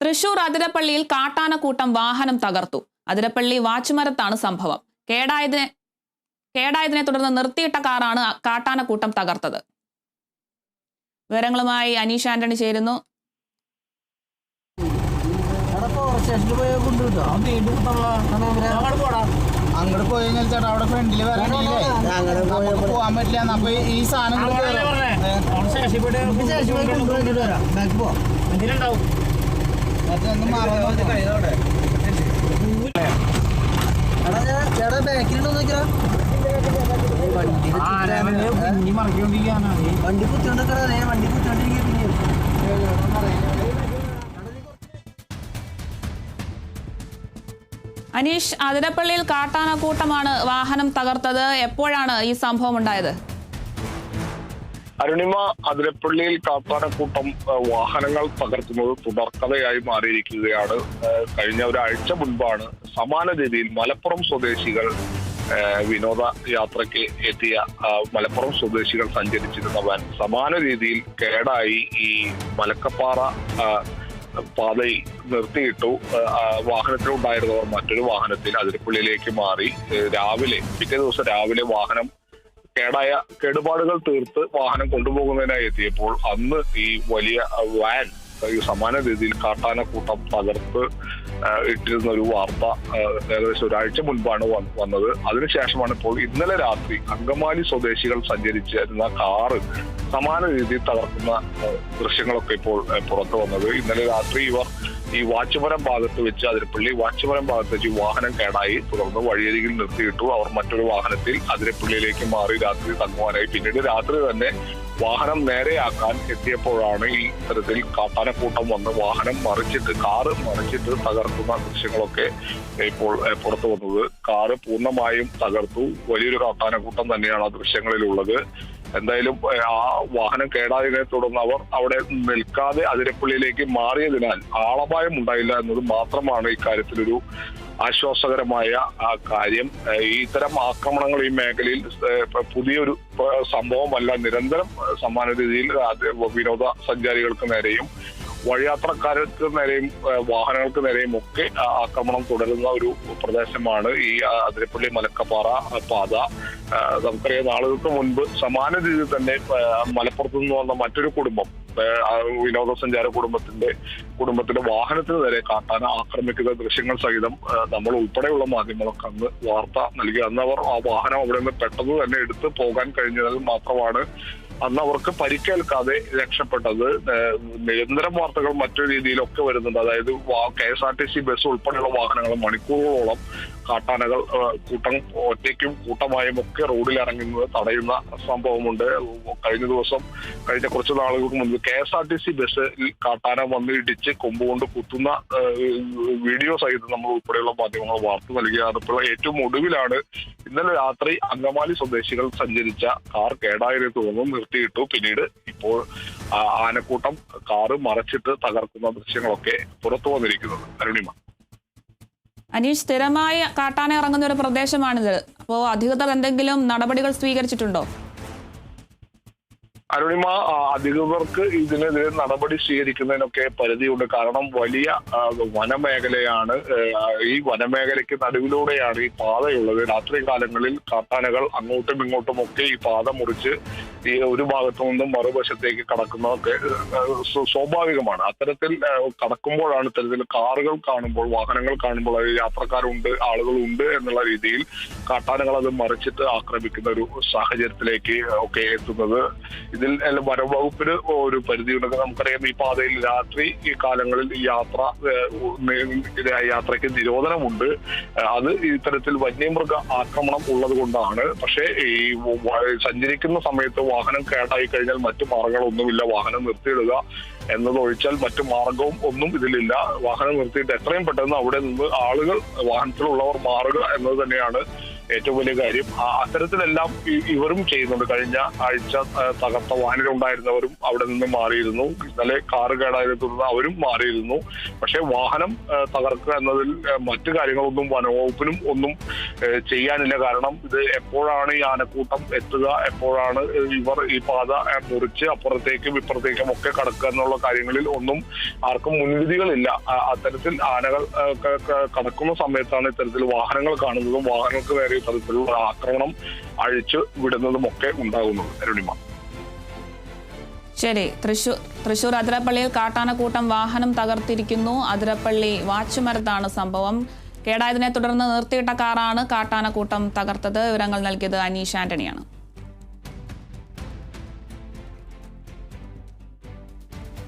തൃശൂർ അതിരപ്പള്ളിയിൽ കാട്ടാനക്കൂട്ടം വാഹനം തകർത്തു. അതിരപ്പള്ളി വാച്ചുമരത്താണ് സംഭവം. കേടായതിനെ കേടായതിനെ തുടർന്ന് നിർത്തിയിട്ട കാറാണ് കാട്ടാനക്കൂട്ടം തകർത്തത്. വിവരങ്ങളുമായി അനീഷ് ആന്റണി ചേരുന്നു. അങ്ങോട്ട് പോയി കഴിഞ്ഞാൽ ചേട്ടാ അവിടെ ഫ്രണ്ടിൽ വരണില്ലേ അങ്ങോട്ട് പോയി നമുക്ക് പോവാൻ പറ്റില്ല. അപ്പൊ ഈ സാധനം വണ്ടി വണ്ടി അനീഷ് അതിരപ്പള്ളിയിൽ കാട്ടാനക്കൂട്ടമാണ് വാഹനം തകർത്തത്. എപ്പോഴാണ് ഈ സംഭവം ഉണ്ടായത്? അരുണിമ അതിരപ്പള്ളിയിൽ കാപ്പാനക്കൂട്ടം വാഹനങ്ങൾ തകർക്കുന്നത് തുടർക്കഥയായി മാറിയിരിക്കുകയാണ്. കഴിഞ്ഞ ഒരാഴ്ച മുൻപാണ് സമാന രീതിയിൽ മലപ്പുറം സ്വദേശികൾ വിനോദ യാത്രയ്ക്ക് എത്തിയ മലപ്പുറം സ്വദേശികൾ സഞ്ചരിച്ചിരുന്ന വാൻ. സമാന രീതിയിൽ കേടായി ഈ മലക്കപ്പാറ പാതയിൽ നിർത്തിയിട്ടു വാഹനത്തിലുണ്ടായിരുന്നവർ മറ്റൊരു വാഹനത്തിൽ അതിരപ്പള്ളിയിലേക്ക് മാറി. രാവിലെ പിറ്റേ ദിവസം രാവിലെ വാഹനം കേടായ കേടുപാടുകൾ തീർത്ത് വാഹനം കൊണ്ടുപോകുന്നതിനായി എത്തിയപ്പോൾ അന്ന് ഈ വലിയ വാൻ ഈ സമാന രീതിയിൽ കാട്ടാനക്കൂട്ടം തകർത്ത് ആ, ഇട്ടിരുന്ന ഒരു വാർത്ത ഏകദേശം ഒരാഴ്ച മുൻപാണ് വന്നത്. അതിനുശേഷമാണ് ഇപ്പോൾ ഇന്നലെ രാത്രി അങ്കമാലി സ്വദേശികൾ സഞ്ചരിച്ചിരുന്ന കാറ് സമാന രീതിയിൽ തകർക്കുന്ന ദൃശ്യങ്ങളൊക്കെ ഇപ്പോൾ പുറത്തു വന്നത്. ഇന്നലെ രാത്രി ഇവർ ഈ വാച്ചുമരം ഭാഗത്ത് വെച്ച് അതിരപ്പള്ളി വാച്ചുമരം ഭാഗത്ത് വെച്ച് വാഹനം കേടായി. തുടർന്ന് വഴിയരികിൽ നിർത്തിയിട്ടു. അവർ മറ്റൊരു വാഹനത്തിൽ അതിരപ്പള്ളിയിലേക്ക് മാറി രാത്രി തങ്ങുവാനായി. പിന്നീട് രാത്രി തന്നെ വാഹനം നേരെയാക്കാൻ എത്തിയപ്പോഴാണ് ഈ തരത്തിൽ കാട്ടാനക്കൂട്ടം വന്ന് വാഹനം മറിച്ചിട്ട് കാറ് മറിച്ചിട്ട് തകർക്കുന്ന ദൃശ്യങ്ങളൊക്കെ ഇപ്പോൾ പുറത്തു വന്നത്. കാറ് പൂർണമായും തകർത്തു. വലിയൊരു കാട്ടാനക്കൂട്ടം തന്നെയാണ് ആ ദൃശ്യങ്ങളിലുള്ളത്. എന്തായാലും ആ വാഹനം കേടായതിനെ തുടർന്ന് അവർ അവിടെ നിൽക്കാതെ അതിരപ്പള്ളിയിലേക്ക് മാറിയതിനാൽ ആളപായം ഉണ്ടായില്ല എന്നത് മാത്രമാണ് ഇക്കാര്യത്തിലൊരു ആശ്വാസകരമായ ആ കാര്യം. ഇത്തരം ആക്രമണങ്ങൾ ഈ മേഖലയിൽ പുതിയൊരു സംഭവമല്ല നിരന്തരം സമാന രീതിയിൽ വിനോദ സഞ്ചാരികൾക്ക് നേരെയും വഴിയാത്രക്കാർക്ക് നേരെയും വാഹനങ്ങൾക്ക് നേരെയും ഒക്കെ ആക്രമണം തുടരുന്ന ഒരു പ്രദേശമാണ് ഈ അതിരപ്പള്ളി മലക്കപ്പാറ പാത. നമുക്കറിയാം നാളുകൾക്ക് മുൻപ് സമാന രീതിയിൽ തന്നെ മലപ്പുറത്ത് നിന്ന് വന്ന മറ്റൊരു കുടുംബം വിനോദസഞ്ചാര കുടുംബത്തിന്റെ കുടുംബത്തിന്റെ വാഹനത്തിന് നേരെ കാട്ടാന ആക്രമിക്കുന്ന ദൃശ്യങ്ങൾ സഹിതം നമ്മൾ ഉൾപ്പെടെയുള്ള മാധ്യമങ്ങളൊക്കെ അന്ന് വാർത്ത നൽകി. അന്ന് അവർ ആ വാഹനം അവിടെ നിന്ന് പെട്ടെന്ന് തന്നെ എടുത്ത് പോകാൻ കഴിഞ്ഞതിൽ മാത്രമാണ് അന്ന് അവർക്ക് പരിക്കേൽക്കാതെ രക്ഷപ്പെട്ടത്. നിരന്തരം വാർത്തകൾ മറ്റൊരു രീതിയിലൊക്കെ വരുന്നുണ്ട്. അതായത് K S R T C bus ഉൾപ്പെടെയുള്ള വാഹനങ്ങൾ മണിക്കൂറുകളോളം കാട്ടാനകൾ കൂട്ടം ഒറ്റയ്ക്കും കൂട്ടമായും ഒക്കെ റോഡിൽ ഇറങ്ങുന്നത് തടയുന്ന സംഭവമുണ്ട്. കഴിഞ്ഞ ദിവസം കഴിഞ്ഞ കുറച്ച് നാളുകൾക്ക് മുൻപ് K S R T C ബസ്സിൽ കാട്ടാന വന്ന് ഇടിച്ച് കൊമ്പുകൊണ്ട് കുത്തുന്ന വീഡിയോ സഹിതം നമ്മൾ ഉൾപ്പെടെയുള്ള മാധ്യമങ്ങൾ വാർത്ത നൽകിയാണ് ഇപ്പോൾ ഏറ്റവും ഒടുവിലാണ് ഇന്നലെ രാത്രി അങ്കമാലി സ്വദേശികൾ സഞ്ചരിച്ച കാർ കേടായതിനെ തുടർന്ന് നിർത്തിയിട്ടു. പിന്നീട് ഇപ്പോൾ ആനക്കൂട്ടം കാറ് മറച്ചിട്ട് തകർക്കുന്ന ദൃശ്യങ്ങളൊക്കെ പുറത്തു വന്നിരിക്കുന്നത്. അരുണിമ. അനീഷ് സ്ഥിരമായി കാട്ടാന ഇറങ്ങുന്ന ഒരു പ്രദേശമാണിത്. അപ്പോൾ അധികൃതർ എന്തെങ്കിലും നടപടികൾ സ്വീകരിച്ചിട്ടുണ്ടോ? അരുണിമ അധികൃതർക്ക് ഇതിനെതിരെ നടപടി സ്വീകരിക്കുന്നതിനൊക്കെ പരിധിയുണ്ട്. കാരണം വലിയ വനമേഖലയാണ് ഈ വനമേഖലയ്ക്ക് നടുവിലൂടെയാണ് ഈ പാതയുള്ളത്. രാത്രി കാലങ്ങളിൽ കാട്ടാനകൾ അങ്ങോട്ടും ഇങ്ങോട്ടും ഒക്കെ ഈ പാത മുറിച്ച് ഈ ഒരു ഭാഗത്തു നിന്നും മറുവശത്തേക്ക് കടക്കുന്നതൊക്കെ സ്വാഭാവികമാണ്. അത്തരത്തിൽ കടക്കുമ്പോഴാണ് ഇത്തരത്തിൽ കാറുകൾ കാണുമ്പോൾ വാഹനങ്ങൾ കാണുമ്പോൾ യാത്രക്കാരുണ്ട് ആളുകളുണ്ട് എന്നുള്ള രീതിയിൽ കാട്ടാനകൾ അത് മറിച്ചിട്ട് ആക്രമിക്കുന്ന ഒരു സാഹചര്യത്തിലേക്ക് ഒക്കെ എത്തുന്നത്. ഇതിൽ വനം വനംവകുപ്പിന് ഒരു പരിധിയുണ്ടെന്ന് നമുക്കറിയാം. ഈ പാതയിൽ രാത്രി ഈ കാലങ്ങളിൽ യാത്ര യാത്രയ്ക്ക് നിരോധനമുണ്ട്. അത് ഇത്തരത്തിൽ വന്യമൃഗ ആക്രമണം ഉള്ളത് കൊണ്ടാണ് പക്ഷേ ഈ സഞ്ചരിക്കുന്ന സമയത്ത് വാഹനം കേടായി കഴിഞ്ഞാൽ മറ്റു മാർഗങ്ങളൊന്നുമില്ല. വാഹനം നിർത്തിയിടുക എന്നതൊഴിച്ചാൽ മറ്റു മാർഗവും ഒന്നും ഇതിലില്ല. വാഹനം നിർത്തിയിട്ട് എത്രയും പെട്ടെന്ന് അവിടെ നിന്ന് ആളുകൾ വാഹനത്തിലുള്ളവർ മാറുക എന്നത് തന്നെയാണ് ഏറ്റവും വലിയ കാര്യം അത്തരത്തിലെല്ലാം ഇവരും ചെയ്യുന്നുണ്ട്. കഴിഞ്ഞ ആഴ്ച തകർത്ത വാഹനമുണ്ടായിരുന്നവരും അവിടെ നിന്ന് മാറിയിരുന്നു. ഇന്നലെ കാറ് കേടായതിനെ തുടർന്ന് അവരും മാറിയിരുന്നു. പക്ഷേ വാഹനം തകർക്കുക എന്നതിൽ മറ്റു കാര്യങ്ങളൊന്നും വനവകുപ്പിനും ഒന്നും ചെയ്യാനില്ല. കാരണം ഇത് എപ്പോഴാണ് ഈ ആനക്കൂട്ടം എത്തുക എപ്പോഴാണ് ഇവർ ഈ പാത മുറിച്ച് അപ്പുറത്തേക്കും ഇപ്പുറത്തേക്കും ഒക്കെ കടക്കുക എന്നുള്ള കാര്യങ്ങളിൽ ഒന്നും ആർക്കും മുൻവിധികളില്ല. അത്തരത്തിൽ ആനകൾ കടക്കുന്ന സമയത്താണ് ഇത്തരത്തിൽ വാഹനങ്ങൾ കാണുന്നതും വാഹനങ്ങൾക്ക് നേരെ ഇത്തരത്തിലുള്ള ആക്രമണം അഴിച്ചു വിടുന്നതും ഒക്കെ ഉണ്ടാകുന്നത് അരുണിമ. ശരി. തൃശൂർ തൃശൂർ അതിരപ്പള്ളിയിൽ കാട്ടാനക്കൂട്ടം വാഹനം തകർത്തിരിക്കുന്നു. അതിരപ്പള്ളി വാച്ചുമരത്താണ് സംഭവം. കേടായതിനെ തുടർന്ന് നിർത്തിയിട്ട കാറാണ് കാട്ടാനക്കൂട്ടം തകർത്തത്. വിവരങ്ങൾ നൽകിയത് അനീഷ് ആന്റണിയാണ്.